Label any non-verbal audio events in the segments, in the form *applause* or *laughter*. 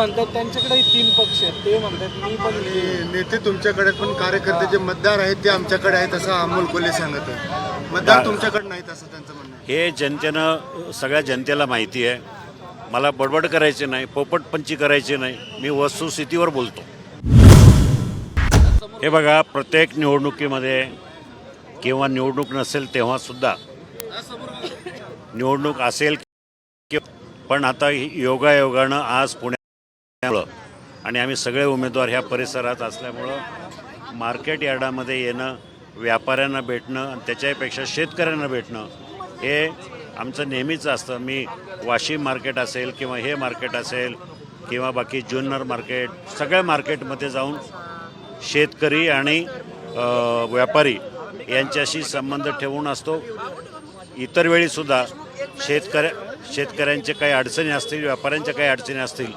म्हणतात त्यांच्याकडे तीन पक्ष आहेत. ते म्हणतात मी पण नेते तुमच्याकडे पण कार्यकर्ते जे मतदार आहेत ते आमच्याकडे आहेत असं अमोल कोल्हे सांगत आहे मतदार तुमच्याकडे नाहीत असं त्यांचं म्हणणं आहे. हे जनतेनं सगळ्या जनतेला माहिती आहे. मला बडबड करायची नाही पोपटपंची करायची नाही. मी वस्तुस्थितीवर बोलतो. हे बघा प्रत्येक निवडणुकीमध्ये किंवा निवडणूक नसेल तेव्हासुद्धा निवडणूक असेल कि- पण आता ही योगायोगानं आज पुण्यामुळं आणि आम्ही सगळे उमेदवार ह्या परिसरात असल्यामुळं मार्केट यार्डामध्ये येणं व्यापाऱ्यांना भेटणं आणि त्याच्यापेक्षा शेतकऱ्यांना भेटणं हे आमचं नेहमीच असतं. मी वाशिम मार्केट असेल किंवा हे मार्केट असेल किंवा बाकी जुन्नर मार्केट सगळ्या मार्केटमध्ये जाऊन शेतकरी आणि व्यापारी यांच्याशी संबंध ठेवून असतो. इतर वेळीसुद्धा शेतकऱ्या शेतकऱ्यांचे काही अडचणी असतील व्यापाऱ्यांच्या काही अडचणी असतील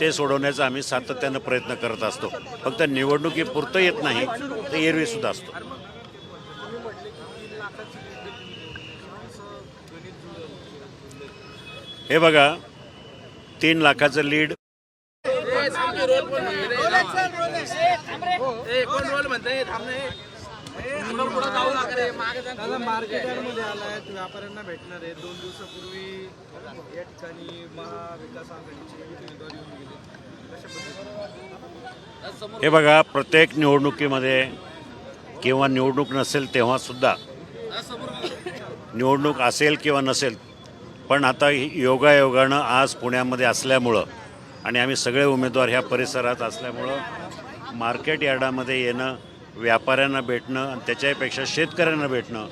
ते सोडवण्याचा आम्ही सातत्यानं प्रयत्न करत असतो. फक्त निवडणुकीपुरतं येत नाही तर एरवीसुद्धा असतो. हे बघा तीन लाखाचं लीड. दादा मार्केट यार्डमध्ये आलाय व्यापाऱ्यांना भेटणार आहे. दोन दिवसापूर्वी या ठिकाणी महाविकास आघाडीचे उमेदवार येऊन गेले. हे बघा प्रत्येक निवडणुकीमध्ये किंवा निवडणूक नसेल तेव्हासुद्धा निवडणूक असेल किंवा नसेल पण आता योगायोगानं आज पुण्यामध्ये असल्यामुळं आणि आम्ही सगळे उमेदवार ह्या परिसरात असल्यामुळं मार्केट यार्डामध्ये येणं व्यापाऱ्यांना भेटणं आणि त्याच्यापेक्षा शेतकऱ्यांना भेटणं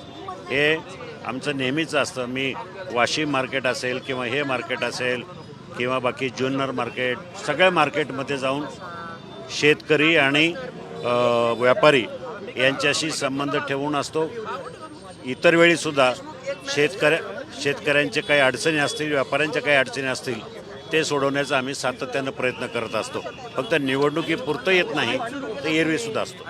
हे आमचं नेहमीच असतं. मी वाशिम मार्केट असेल किंवा हे मार्केट असेल किंवा बाकी जुन्नर मार्केट सगळ्या मार्केटमध्ये जाऊन शेतकरी आणि व्यापारी यांच्याशी संबंध ठेवून असतो. इतर वेळीसुद्धा शेतकऱ्या शेतकऱ्यांचे काही अडचणी असतील व्यापाऱ्यांच्या काही अडचणी असतील ते सोडवण्याचा आम्ही सातत्यानं प्रयत्न करत असतो. फक्त निवडणुकीपुरतं येत नाही तर एरवीसुद्धा असतो.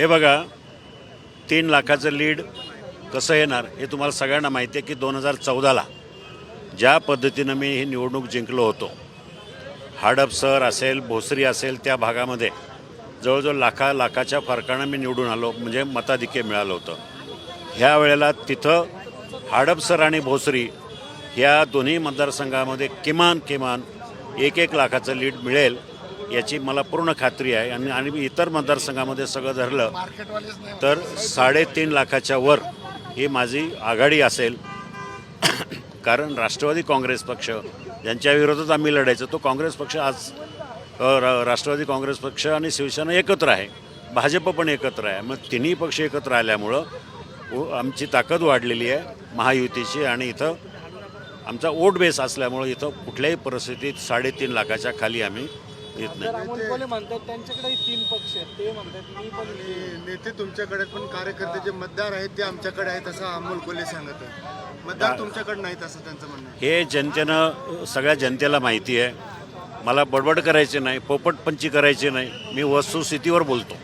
हे बघा तीन लाखाचं लीड कसं येणार हे तुम्हाला सगळ्यांना माहिती आहे की दोन हजार चौदाला ज्या पद्धतीनं मी ही निवडणूक जिंकलो होतो हाडपसर असेल भोसरी असेल त्या भागामध्ये जवळजवळ लाखा लाखाच्या फरकानं मी निवडून आलो म्हणजे मताधिक्य मिळालं होतं. ह्या वेळेला तिथं हाडपसर आणि भोसरी ह्या दोन्ही मतदारसंघामध्ये किमान किमान एक एक लाखाचं लीड मिळेल. याची मला पूर्ण खात्री आहे. आणि आणि इतर मतदारसंघामध्ये सगळं धरलं तर साडेतीन लाखाच्या वर ही माझी आघाडी असेल. कारण राष्ट्रवादी काँग्रेस पक्ष ज्यांच्या विरोधात आम्ही लढायचो तो काँग्रेस पक्ष आज राष्ट्रवादी काँग्रेस पक्ष आणि शिवसेना एकत्र आहे. भाजप पण एकत्र आहे. मग तिन्ही पक्ष एकत्र आल्यामुळं उ- आमची ताकद वाढलेली आहे महायुतीची आणि इथं आमचा वोट बेस असल्यामुळं इथं कुठल्याही परिस्थितीत साडेतीन लाखाच्या खाली आम्ही येत नाही. तर अमोल कोल्हे म्हणतात त्यांच्याकडे तीन पक्ष आहेत. ते म्हणतात मी पण आणि नेते तुमच्याकडे पण कार्यकर्ते जे मतदार आहेत ते आमच्याकडे आहेत असं अमोल कोल्हे सांगत आहे. मतदार तुमच्याकडे नाहीत असं त्यांचं म्हणणं आहे. हे जनतेनं सगळ्या जनतेला माहिती आहे. मला बडबड करायची नाही पोपटपंची करायची नाही. मी वस्तुस्थितीवर बोलतो.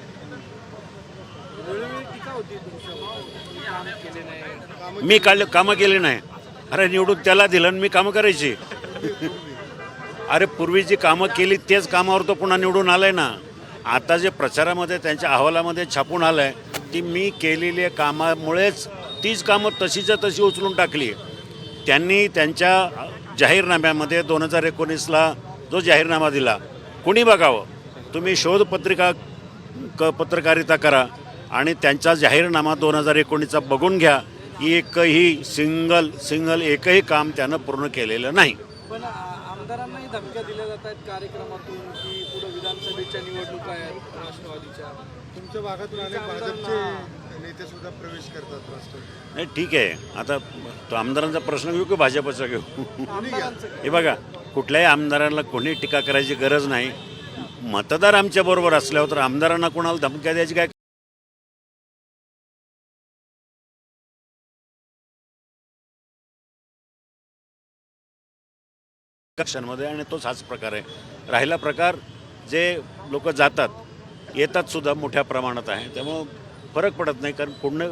वेळोवेळी टीका होती तुमच्यावर मी काम केले नाही मी काढले कामं केली नाही. अरे निवडून त्याला दिलं आणि मी कामं करायची. *laughs* *laughs* अरे पूर्वी जी कामं केली तेच कामावर तो पुन्हा निवडून आलाय ना. आता जे प्रचारामध्ये त्यांच्या अहवालामध्ये छापून आलंय ती मी केलेल्या कामामुळेच तीच कामं तशीच्या तशी उचलून टाकली. त्यांनी त्यांच्या जाहीरनाम्यामध्ये दोन हजार एकोणीसला जो जाहीरनामा दिला कुणी बघावं? तुम्ही शोधपत्रिका क पत्रकारिता करा आणि त्यांचा जाहीरनामा दोन हजार एकोणीसचा बघून घ्या. एकही सिंगल सिंगल एकही काम त्यानं पूर्ण केलेलं नाही. पण धमक्या दिल्या जात आहेत कार्यक्रमातून की पुढे विधानसभेच्या निवडणुका आहेत राष्ट्रवादीच्या? तुमच्या भागातून अनेक भाजपचे नेते सुद्धा प्रवेश करतात राष्ट्रवादी नाही ठीक आहे. आता तो आमदारांचा प्रश्न घेऊ की भाजपचा घेऊ? आमदारांचं हे बघा कुठल्याही आमदारांना कोणी टीका करायची गरज नाही. मतदार आमच्या बरोबर असल्यावर तर आमदारांना कोणाला धमक्या द्यायची काय पक्षांमध्ये आणि तोच हाच प्रकार आहे. राहिला प्रकार जे लोक जातात येतात सुद्धा मोठ्या प्रमाणात आहे. त्यामुळं फरक पडत नाही कारण पूर्ण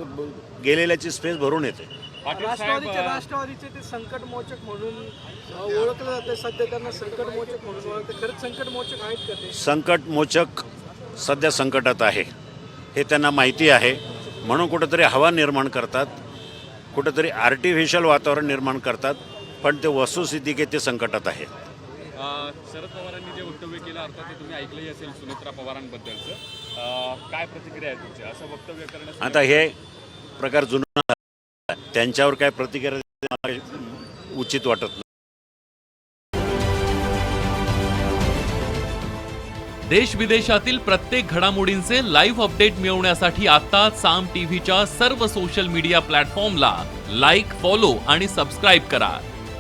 गेलेल्याची स्पेस भरून येते. राष्ट्रवादीचे राष्ट्रवादीचे ते संकटमोचक म्हणून ओळखलं जातं. सध्या त्यांना संकटमोचक म्हणून ओळखते खरंच संकटमोचक आहेत का ते? संकटमोचक सध्या संकटात आहे. हे त्यांना माहिती आहे. म्हणून कुठंतरी हवा निर्माण करतात. कुठंतरी आर्टिफिशियल वातावरण निर्माण करतात. पण ते वस्तुस्थिती की ते संकटात आहेत अ, शरद पवारांनी जे वक्तव्य केलं अर्थात ते तुम्ही ऐकलंही असेल सुनेत्रा पवारांबद्दलचं. अ, काय प्रतिक्रिया आहे तुमची? असं वक्तव्य करण्यास आता हे प्रकार जुना. त्यांच्यावर काय प्रतिक्रिया उचित वाटत नाही. देश विदेशातील प्रत्येक घडामोडींचे लाईव्ह अपडेट मिळवण्यासाठी आता साम टीव्हीच्या सर्व सोशल मीडिया प्लॅटफॉर्मला लाईक फॉलो आणि सबस्क्राईब करा.